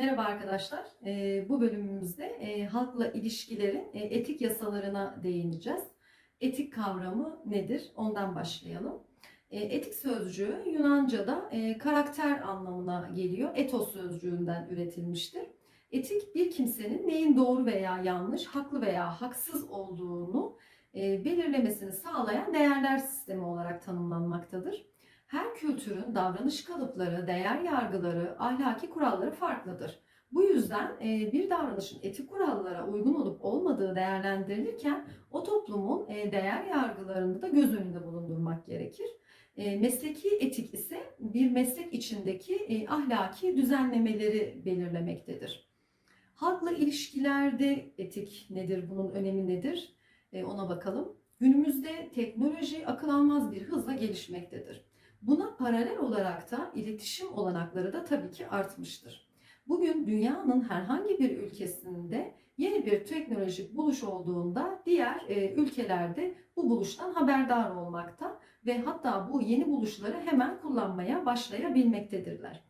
Merhaba arkadaşlar. Ee, bu bölümümüzde e, halkla ilişkilerin e, etik yasalarına değineceğiz. Etik kavramı nedir? Ondan başlayalım. E, etik sözcüğü Yunanca'da karakter anlamına geliyor. Etos sözcüğünden üretilmiştir. Etik bir kimsenin neyin doğru veya yanlış, haklı veya haksız olduğunu belirlemesini sağlayan değerler sistemi olarak tanımlanmaktadır. Her kültürün davranış kalıpları, değer yargıları, ahlaki kuralları farklıdır. Bu yüzden e, bir davranışın etik kurallara uygun olup olmadığı değerlendirilirken o toplumun e, değer yargılarını da göz önünde bulundurmak gerekir. E, Mesleki etik ise bir meslek içindeki ahlaki düzenlemeleri belirlemektedir. Halkla ilişkilerde etik nedir, bunun önemi nedir? Ona bakalım. Günümüzde teknoloji akıl almaz bir hızla gelişmektedir. Buna paralel olarak da iletişim olanakları da tabii ki artmıştır. Bugün dünyanın herhangi bir ülkesinde yeni bir teknolojik buluş olduğunda diğer e, ülkelerde bu buluştan haberdar olmakta ve hatta bu yeni buluşları hemen kullanmaya başlayabilmektedirler.